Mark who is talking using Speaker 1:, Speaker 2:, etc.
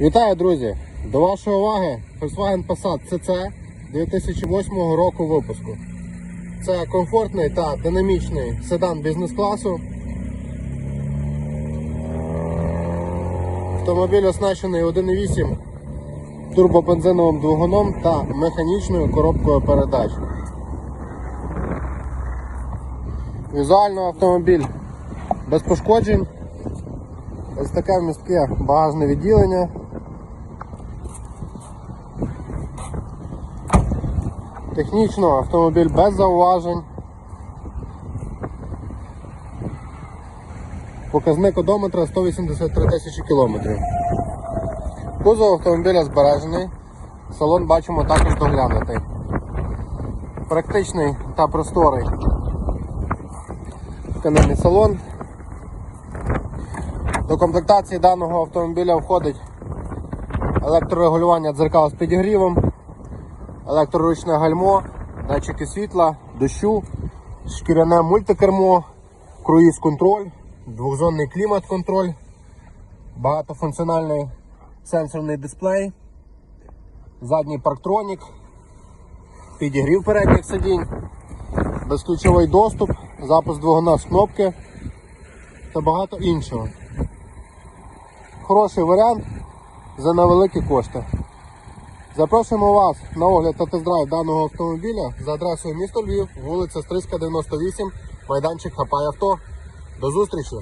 Speaker 1: Вітаю, друзі! До вашої уваги Volkswagen Passat CC 2008 року випуску. Це комфортний та динамічний седан бізнес-класу. Автомобіль оснащений 1.8 турбобензиновим двигуном та механічною коробкою передач. Візуально автомобіль без пошкоджень. Ось таке містке багажне відділення. Технічно автомобіль без зауважень. Показник одометра 183 тисячі кілометрів. Кузов автомобіля збережений. Салон бачимо також доглянутий. Практичний та просторий тканинний салон. До комплектації даного автомобіля входить електрорегулювання дзеркал з підігрівом, електроручне гальмо, датчики світла, дощу, шкіряне мультикермо, круїз-контроль, двохзонний клімат-контроль, багатофункціональний сенсорний дисплей, задній парктронік, підігрів передніх сидінь, безключовий доступ, запуск двигуна з кнопки та багато іншого. Хороший варіант за невеликі кошти. Запрошуємо вас на огляд та тест-драйв даного автомобіля за адресою місто Львів, вулиця Стрийська, 98, майданчик Хапай Авто. До зустрічі!